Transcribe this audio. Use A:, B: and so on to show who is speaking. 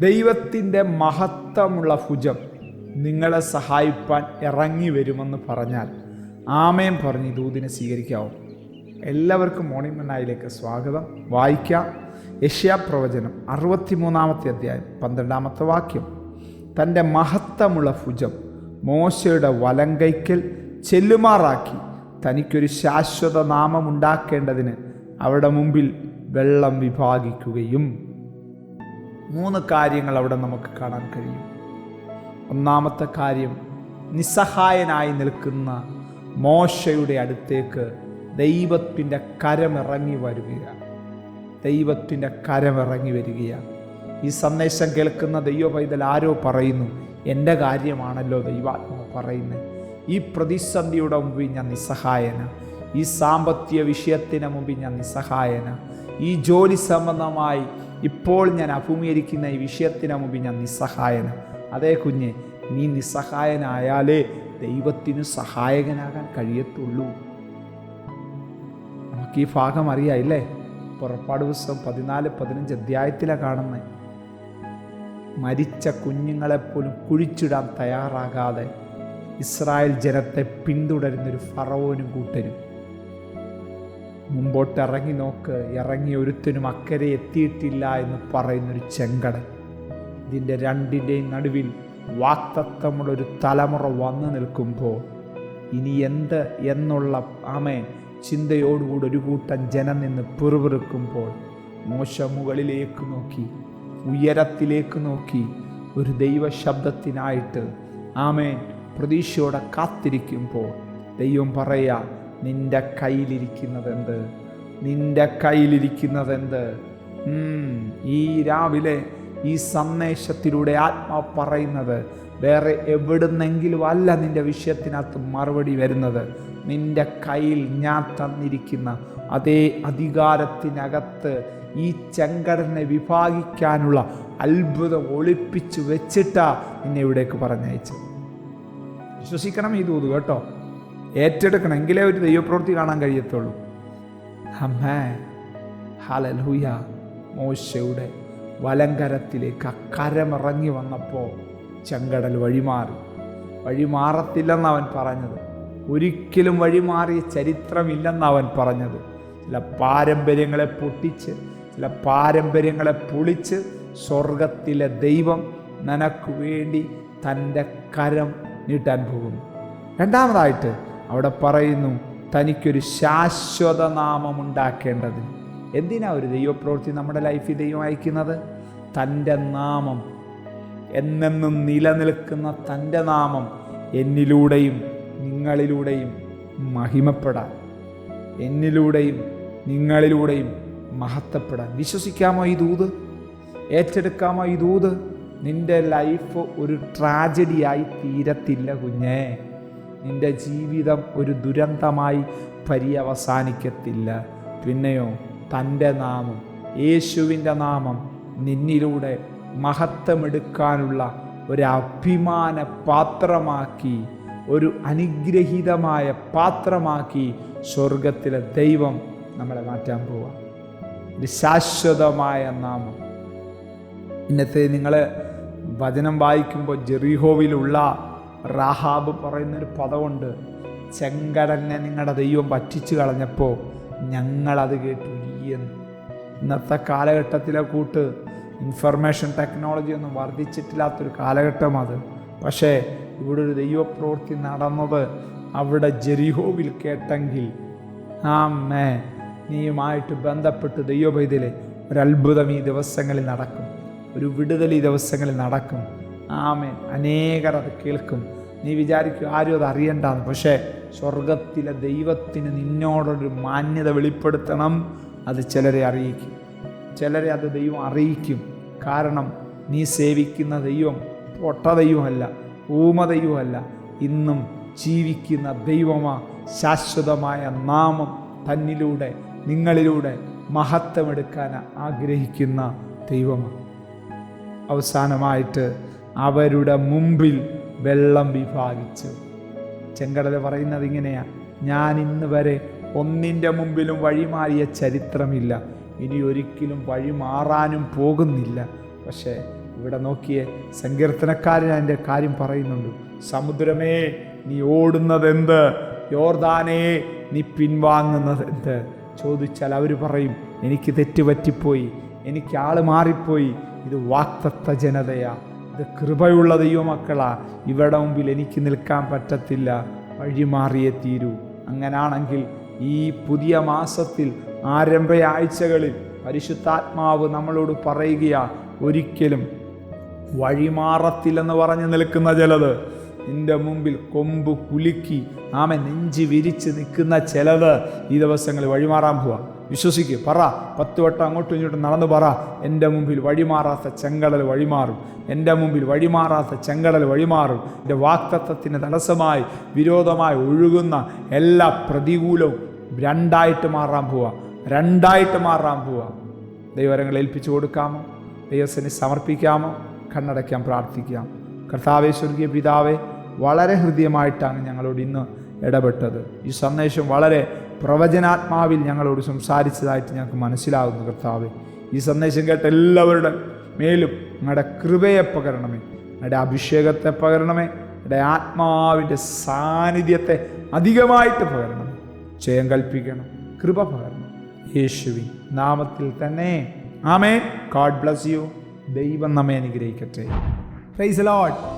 A: ദൈവത്തിന്റെ മഹത്വമുള്ള ഭുജം നിങ്ങളെ സഹായിപ്പാൻ ഇറങ്ങി വരുമെന്ന് പറഞ്ഞാൽ ആമയം പറഞ്ഞ് ഈ ദൂതിനെ സ്വീകരിക്കാവും. എല്ലാവർക്കും മോർണിംഗ് മണ്ണായിലേക്ക് സ്വാഗതം. വായിക്കാം. യഷ്യാപ്രവചനം അറുപത്തിമൂന്നാമത്തെ അധ്യായം പന്ത്രണ്ടാമത്തെ വാക്യം. തന്റെ മഹത്വമുള്ള ഭുജം മോശയുടെ വലങ്കൈക്കൽ ചെല്ലുമാറാക്കി. തനിക്കൊരു ശാശ്വത നാമം ഉണ്ടാക്കേണ്ടതിന് അവിടെ മുമ്പിൽ വെള്ളം വിഭാഗിക്കുകയും മൂന്ന് കാര്യങ്ങൾ അവിടെ നമുക്ക് കാണാൻ കഴിയും. ഒന്നാമത്തെ കാര്യം നിസ്സഹായനായി നിൽക്കുന്ന മോശയുടെ അടുത്തേക്ക് ദൈവത്തിന്റെ കരമിറങ്ങി വരികയാണ്. ദൈവത്തിന്റെ കരമിറങ്ങി വരികയാണ്. ഈ സന്ദേശം കേൾക്കുന്ന ദൈവ പൈതൽ ആരോ പറയുന്നു എന്റെ കാര്യമാണല്ലോ ദൈവാത്മാവ് പറയുന്നത്. ഈ പ്രതിസന്ധിയുടെ മുമ്പിൽ ഞാൻ നിസ്സഹായന. ഈ സാമ്പത്തിക വിഷയത്തിന് മുമ്പിൽ ഞാൻ നിസ്സഹായന. ഈ ജോലി സംബന്ധമായി ഇപ്പോൾ ഞാൻ അഭിമുഖീകരിക്കുന്ന ഈ വിഷയത്തിന് മുമ്പിൽ ഞാൻ നിസ്സഹായന അതേ കുഞ്ഞ് നീ നിസ്സഹായനായാലേ ദൈവത്തിന് സഹായകനാകാൻ കഴിയത്തുള്ളൂ. നമുക്ക് ഈ ഭാഗം അറിയാം ഇല്ലേ പുറപ്പാട് പുസ്തകം പതിനാല് പതിനഞ്ച് അധ്യായത്തിലാണ് കാണുന്നത്. മരിച്ച കുഞ്ഞുങ്ങളെപ്പോലും കുഴിച്ചിടാൻ തയ്യാറാകാതെ ഇസ്രായേൽ ജനത്തെ പിന്തുടരുന്നൊരു ഫറവോനും കൂട്ടരും. മുമ്പോട്ട് ഇറങ്ങി നോക്ക്. ഇറങ്ങി ഒരുത്തിനും അക്കരെ എത്തിയിട്ടില്ല എന്ന് പറയുന്നൊരു ചെങ്കടൽ. ഇതിന്റെ രണ്ടിന്റെയും നടുവിൽ വാക്തത്വമുള്ളൊരു തലമുറ വന്നു നിൽക്കുമ്പോൾ ഇനി എന്ത് എന്നുള്ള ആമേൻ ചിന്തയോടുകൂടി ഒരു കൂട്ടം ജനം നിന്ന് പിറുപിറുക്കുമ്പോൾ മോശ മുകളിലേക്ക് നോക്കി ഉയരത്തിലേക്ക് നോക്കി ഒരു ദൈവശബ്ദത്തിനായിട്ട് ആമേൻ പ്രതീക്ഷയോടെ കാത്തിരിക്കുമ്പോൾ ദൈവം പറയാ നിന്റെ കയ്യിലിരിക്കുന്നത് എന്ത് നിന്റെ കയ്യിലിരിക്കുന്നത് എന്ത് ഈ രാവിലെ ഈ സന്ദേശത്തിലൂടെ ആത്മാ പറയുന്നത് വേറെ എവിടുന്നെങ്കിലും അല്ല നിന്റെ വിഷയത്തിനകത്ത് മറുപടി വരുന്നത്. നിന്റെ കയ്യിൽ ഞാൻ തന്നിരിക്കുന്ന അതേ അധികാരത്തിനകത്ത് ഈ ചെങ്കടനെ വിഭാഗിക്കാനുള്ള അത്ഭുതം ഒളിപ്പിച്ചു വെച്ചിട്ടാ നിന്നെ ഇവിടേക്ക് പറഞ്ഞയച്ചത്. വിശ്വസിക്കണം ഈ തോതു കേട്ടോ. ഏറ്റെടുക്കണം എങ്കിലേ ഒരു ദൈവപ്രവൃത്തി കാണാൻ കഴിയത്തുള്ളൂ. അമ്മേ ഹലലൂയ മോശയുടെ വലങ്കരത്തിലേക്ക് അക്കരമിറങ്ങി വന്നപ്പോൾ ചെങ്കടൽ വഴിമാറി. വഴിമാറത്തില്ലെന്ന് അവൻ പറഞ്ഞത്. ഒരിക്കലും വഴിമാറിയ ചരിത്രമില്ലെന്ന് അവൻ പറഞ്ഞത്. ചില പാരമ്പര്യങ്ങളെ പൊട്ടിച്ച് ചില പാരമ്പര്യങ്ങളെ പൊളിച്ച് സ്വർഗത്തിലെ ദൈവം നിനക്ക് വേണ്ടി തന്റെ കരം നീട്ടാൻ പോകുന്നു. രണ്ടാമതായിട്ട് അവിടെ പറയുന്നു തനിക്കൊരു ശാശ്വത നാമം ഉണ്ടാക്കേണ്ടതിന് എന്തിനാ ഒരു ദൈവപ്രവൃത്തി നമ്മുടെ ലൈഫിൽ ദൈവം അയക്കുന്നത്? തന്റെ നാമം. എന്നെന്നും നിലനിൽക്കുന്ന തന്റെ നാമം എന്നിലൂടെയും നിങ്ങളിലൂടെയും മഹിമപ്പെടാൻ എന്നിലൂടെയും നിങ്ങളിലൂടെയും മഹത്വപ്പെടാൻ. വിശ്വസിക്കാമോ ഈ ദൂത്? ഏറ്റെടുക്കാമോ ഈ ദൂത്? നിന്റെ ലൈഫ് ഒരു ട്രാജഡിയായി തീരത്തില്ല കുഞ്ഞേ. നിന്റെ ജീവിതം ഒരു ദുരന്തമായി പര്യവസാനിക്കത്തില്ല. പിന്നെയോ തന്റെ നാമം യേശുവിന്റെ നാമം നിന്നിലൂടെ മഹത്വമെടുക്കാനുള്ള ഒരു അഭിമാന പാത്രമാക്കി ഒരു അനുഗ്രഹീതമായ പാത്രമാക്കി സ്വർഗത്തിലെ ദൈവം നമ്മളെ മാറ്റാൻ പോവാം. ഒരു ശാശ്വതമായ നാമം. ഇന്നത്തെ നിങ്ങൾ വചനം വായിക്കുമ്പോൾ ജെറിഹോവിലുള്ള റാഹാബ് പറയുന്നൊരു പദമുണ്ട്. ചെങ്കടലിനെ നിങ്ങളുടെ ദൈവം പറ്റിച്ചു കളഞ്ഞപ്പോൾ ഞങ്ങളത് കേട്ടു എന്ന് ഇന്നത്തെ കാലഘട്ടത്തിലെ കൂട്ട് ഇൻഫർമേഷൻ ടെക്നോളജി ഒന്നും വർദ്ധിച്ചിട്ടില്ലാത്തൊരു കാലഘട്ടം അത് പക്ഷേ ഇവിടെ ഒരു ദൈവപ്രവൃത്തി നടന്നത് അവിടെ ജെറിഹോവിൽ കേട്ടെങ്കിൽ ആ മേ നീയുമായിട്ട് ബന്ധപ്പെട്ട് ദൈവപൈതലെ ഒരത്ഭുതം ഈ ദിവസങ്ങളിൽ നടക്കും. ഒരു വിടുതൽ ഈ ദിവസങ്ങളിൽ നടക്കും. ആമേൻ. അനേകർ അത് കേൾക്കും. നീ വിചാരിക്കും ആരും അത് അറിയണ്ടാന്ന്. പക്ഷേ സ്വർഗത്തിലെ ദൈവത്തിന് നിന്നോടൊരു മാന്യത വെളിപ്പെടുത്തണം അത് ചിലരെ അറിയിക്കും. ചിലരെ അത് ദൈവം അറിയിക്കും. കാരണം നീ സേവിക്കുന്ന ദൈവം പൊട്ട ദൈവമല്ല ഊമ ദൈവമല്ല. ഇന്നും ജീവിക്കുന്ന ദൈവമാ ശാശ്വതമായ നാമം തന്നിലൂടെ നിങ്ങളിലൂടെ മഹത്വമെടുക്കാൻ ആഗ്രഹിക്കുന്ന ദൈവമാണ് അവസാനമായിട്ട് അവരുടെ മുമ്പിൽ വെള്ളം വിഭാഗിച്ചു. ചെങ്കടല പറയുന്നത് ഇങ്ങനെയാ ഞാൻ ഇന്ന് വരെ ഒന്നിന്റെ മുമ്പിലും വഴിമാറിയ ചരിത്രമില്ല. ഇനി ഒരിക്കലും വഴിമാറാനും പോകുന്നില്ല. പക്ഷേ ഇവിടെ നോക്കിയേ സങ്കീർത്തനക്കാരൻ അതിന്റെ കാര്യം പറയുന്നുണ്ട്. സമുദ്രമേ നീ ഓടുന്നതെന്ത്? യോർദാനേ നീ പിൻവാങ്ങുന്നത് എന്ത് ചോദിച്ചാൽ അവർ പറയും എനിക്ക് തെറ്റുപറ്റിപ്പോയി എനിക്ക് ആൾ മാറിപ്പോയി. ഇത് വാക്തത്വ ജനതയാ ഇത് കൃപയുള്ള ദൈവമക്കളാ ഇവരുടെ മുമ്പിൽ എനിക്ക് നിൽക്കാൻ പറ്റത്തില്ല വഴിമാറിയേ തീരൂ. അങ്ങനാണെങ്കിൽ ഈ പുതിയ മാസത്തിൽ ആരംഭയാഴ്ചകളിൽ പരിശുദ്ധാത്മാവ് നമ്മളോട് പറയുകയാ ഒരിക്കലും വഴിമാറത്തില്ലെന്ന് പറഞ്ഞു നിൽക്കുന്ന ചിലത് നിന്റെ മുമ്പിൽ കൊമ്പ് കുലുക്കി ആമ നെഞ്ചി വിരിച്ച് നിൽക്കുന്ന ചിലത് ഈ ദിവസങ്ങളിൽ വഴിമാറാൻ പോവാ. വിശ്വസിക്കുക പറ. പത്ത് വട്ടം അങ്ങോട്ടും ഇങ്ങോട്ടും നടന്നു പറ. എന്റെ മുമ്പിൽ വഴിമാറാത്ത ചെങ്കടൽ വഴിമാറും. എന്റെ മുമ്പിൽ വഴിമാറാത്ത ചെങ്കടൽ വഴിമാറും. എന്റെ വാക്തത്വത്തിന് തടസ്സമായി വിരോധമായി ഒഴുകുന്ന എല്ലാ പ്രതികൂലവും രണ്ടായിട്ട് മാറാൻ പോവാ. രണ്ടായിട്ട് മാറാൻ പോവാ. ദൈവരങ്ങൾ ഏൽപ്പിച്ചു കൊടുക്കാമോ? ദൈവസിനെ സമർപ്പിക്കാമോ? കണ്ണടയ്ക്കാൻ പ്രാർത്ഥിക്കാം. കർത്താവേ സ്വർഗീയ പിതാവേ വളരെ ഹൃദ്യമായിട്ടാണ് ഞങ്ങളോട് ഇന്ന് ഇടപെട്ടത്. ഈ സന്ദേശം വളരെ പ്രവചനാത്മാവിൽ ഞങ്ങളോട് സംസാരിച്ചതായിട്ട് ഞങ്ങൾക്ക് മനസ്സിലാകുന്നു കർത്താവ്. ഈ സന്ദേശം കേട്ട എല്ലാവരുടെ മേലും നിങ്ങളുടെ കൃപയെ പകരണമേ. നിങ്ങളുടെ അഭിഷേകത്തെ പകരണമേ. നിങ്ങളുടെ ആത്മാവിന്റെ സാന്നിധ്യത്തെ അധികമായിട്ട് പകരണം ജയം കൽപ്പിക്കണം കൃപ പകരണം. യേശുവിൻ നാമത്തിൽ തന്നെ. ആമേ ഗാഡ് ബ്ലസ് യു. ദൈവം നമ്മെ അനുഗ്രഹിക്കട്ടെ. Price load